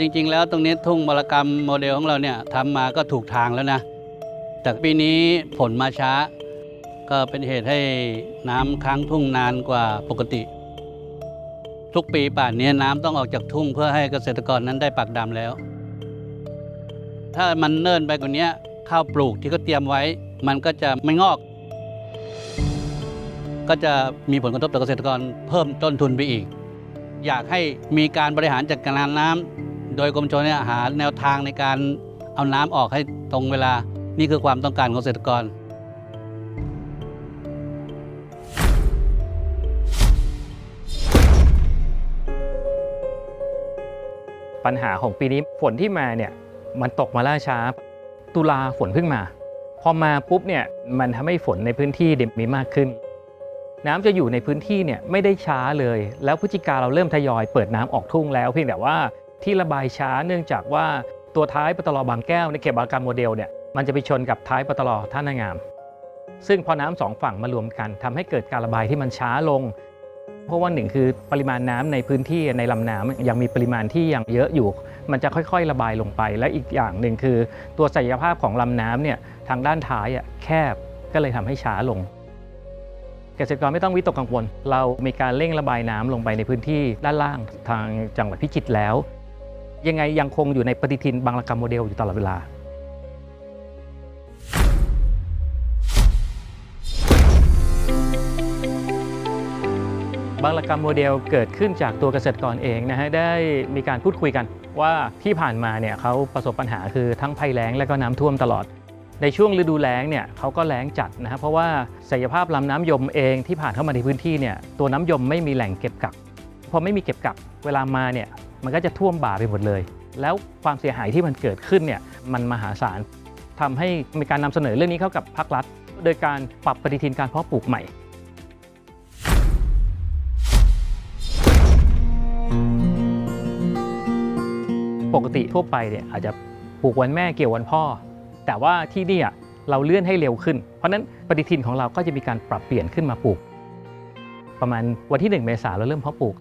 จริงๆ แล้วตรงนี้ทุ่งมรกรรมโมเดลของเราเนี่ยทำมาก็ถูกทางแล้วนะ แต่ปีนี้ผลมาช้า ก็เป็นเหตุให้น้ำค้างทุ่งนานกว่าปกติ ทุกปีป่านนี้น้ำต้องออกจากทุ่งเพื่อให้เกษตรกรนั้นได้ปักดำแล้ว ถ้ามันเนิ่นไปกว่านี้ข้าวปลูกที่เขาเตรียมไว้ มันก็จะไม่งอก ก็จะมีผลกระทบต่อเกษตรกรเพิ่มต้นทุนไปอีกอยากให้มีการบริหารจัดการน้ำ โดยกรมชลเนี่ยหาแนวทางในการเอาน้ำออกให้ตรงเวลา นี่คือความต้องการของเกษตรกร ปัญหาของปีนี้ฝนที่มาเนี่ยมันตกมาล่าช้า ตุลาฝนเพิ่งมา พอมาปุ๊บเนี่ยมันทำให้ฝนในพื้นที่เดมีมากขึ้น น้ำจะอยู่ในพื้นที่เนี่ยไม่ได้ช้าเลย แล้วพฤศจิกาเราเริ่มทยอยเปิดน้ำออกทุ่งแล้วเพียงแต่ว่า ที่ระบายช้าเนื่องจากว่าตัวท้ายปตลบางแก้วในเขตบางการโมเดลเนี่ยมันจะไปชนกับท้ายปตลท่านางาม ซึ่งพอน้ำสองฝั่งมารวมกันทำให้เกิดการระบายที่มันช้าลง เพราะว่าหนึ่งคือปริมาณน้ำในพื้นที่ในลำน้ำยังมีปริมาณที่ยังเยอะอยู่ มันจะค่อยๆ ระบายลงไป และอีกอย่างหนึ่งคือ ตัวศักยภาพของลำน้ำเนี่ยทางด้านท้ายอะแคบก็เลยทำให้ช้าลงเกษตรกรไม่ต้องวิตกกังวล เรามีการเร่งระบายน้ำลงไปในพื้นที่ด้านล่างทางจังหวัดพิจิตรแล้ว ยังไงยังคงอยู่ในปฏิทินบางระกรรมโมเดลอยู่ตลอดเวลา บางระกรรมโมเดลเกิดขึ้นจากตัวเกษตรกรเองนะฮะได้มีการพูดคุยกันว่าที่ผ่านมาเนี่ยเขาประสบปัญหาคือทั้งภัยแล้งและก็น้ำท่วมตลอด ในช่วงฤดูแล้งเนี่ยเขาก็แล้งจัดนะฮะเพราะว่าศักยภาพลำน้ำยมเองที่ผ่านเข้ามาในพื้นที่เนี่ยตัวน้ำยมไม่มีแหล่งเก็บกักพอไม่มีเก็บกักเวลามาเนี่ย มันก็จะท่วมบ่าไปหมดเลย แล้วความเสียหายที่มันเกิดขึ้นเนี่ยมันมหาศาลทำให้มีการนำเสนอเรื่องนี้เข้ากับภาครัฐ โดยการปรับปฏิทินการเพาะปลูกใหม่ปกติทั่วไปเนี่ยอาจจะปลูกวันแม่เกี่ยววันพ่อ แต่ว่าที่นี่อะเราเลื่อนให้เร็วขึ้น เพราะนั้นปฏิทินของเราก็จะมีการปรับเปลี่ยนขึ้นมาปลูก ประมาณวันที่ 1 เมษาเราเริ่มเพาะปลูก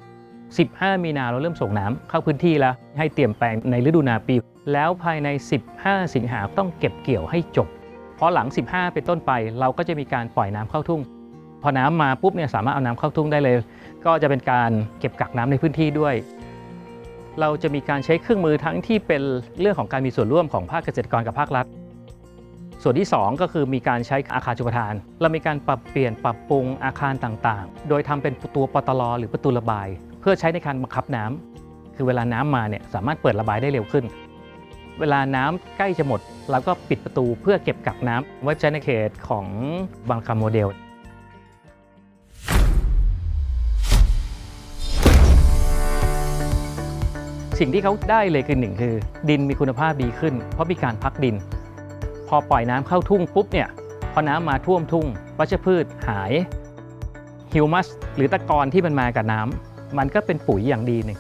15 มีนาเราเริ่มส่งน้ำเข้าพื้นที่แล้ว ให้เตรียมแปลงในฤดูนาปี แล้วภายใน 15 สิงหาต้องเก็บเกี่ยวให้จบ เพราะหลัง 15 เป็นต้นไป เราก็จะมีการปล่อยน้ำเข้าทุ่ง พอน้ำมาปุ๊บเนี่ยสามารถเอาน้ำเข้าทุ่งได้เลย ก็จะเป็นการเก็บกักน้ำในพื้นที่ด้วย เราจะมีการใช้เครื่องมือทั้งที่เป็นเรื่องของการมีส่วนร่วมของภาคเกษตรกรกับภาครัฐ ส่วนที่ 2 ก็คือมีการใช้อาคารจุปทาน เรามีการปรับเปลี่ยนปรับปรุงอาคารต่างๆ โดยทำเป็นตัวปตลหรือประตูระบาย เพื่อใช้ในการบังคับน้ำคือเวลาน้ำมาเนี่ยสามารถเปิดระบายได้เร็วขึ้น เวลาน้ำใกล้จะหมดเราก็ปิดประตูเพื่อเก็บกักน้ำไว้ใช้ในเขตของบางคำโมเดลสิ่งที่เขาได้เลยคือหนึ่งคือ ดินมีคุณภาพดีขึ้น เพราะมีการพักดิน พอปล่อยน้ำเข้าทุ่งปุ๊บเนี่ยพอน้ำมาท่วมทุ่งวัชพืชหายฮิวมัสหรือตะกอนที่มันมากับน้ำมันก็เป็นปุ๋ยอย่างดีหนึ่ง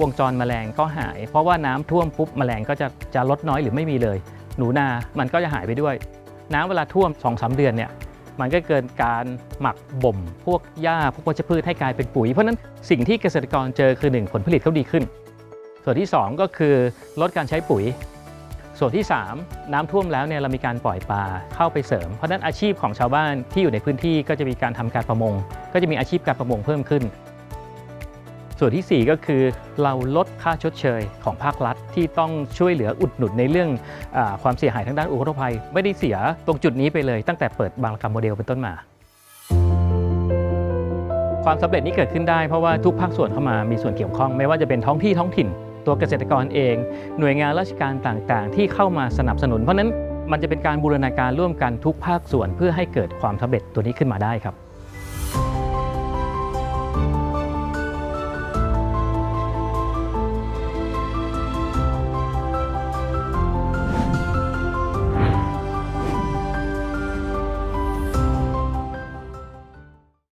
วงจรแมลงก็หาย เพราะว่าน้ำท่วมปุ๊บแมลงก็จะจะลดน้อยหรือไม่มีเลย หนูนามันก็จะหายไปด้วย น้ำเวลาท่วม2อสเดือนเนี่ยมันก็เกินการหมักบ่ม พวกหญ้าพวกวัชพืชให้กลายเป็นปุ๋ย เพราะฉะนั้นสิ่งที่เกษตรกรเจอคือ 1 ผลผลิตเขาดีขึ้น ส่วนที่ 2 ก็คือลดการใช้ปุ๋ย ส่วนที่ 3 น้ำท่วมแล้วเนี่ยเรามีการปล่อยปลาเข้าไปเสริม เพราะฉะนั้นอาชีพของชาวบ้านที่อยู่ในพื้นที่ก็จะมีการทำการประมง ก็จะมีอาชีพการประมงเพิ่มขึ้น ส่วนทีสี่ 4 ก็คือ เราลดค่าชดเชยของภาครัฐที่ต้องช่วยเหลืออุดหนุนในเรื่องอความเสียหายทางด้านอุทกภัย ไม่ได้เสียตรงจุดนี้ไปเลยตั้งแต่เปิดบางระกรรมโมเดลเป็นต้นมาความสำเร็จนี้เกิดขึ้นได้เพราะว่าทุกภาคส่วนเข้ามามีส่วนเกี่ยวข้อง ไม่ว่าจะเป็นท้องที่ท้องถิ่น ตัวเกษตรกรเอง หน่วยงานราชการต่างๆ ที่เข้ามาสนับสนุน เพราะนั้นมันจะเป็นการบูรณาการร่วมกันทุกภาคส่วนเพื่อให้เกิดความสำเร็จตัวนี้ขึ้นมาได้ครับ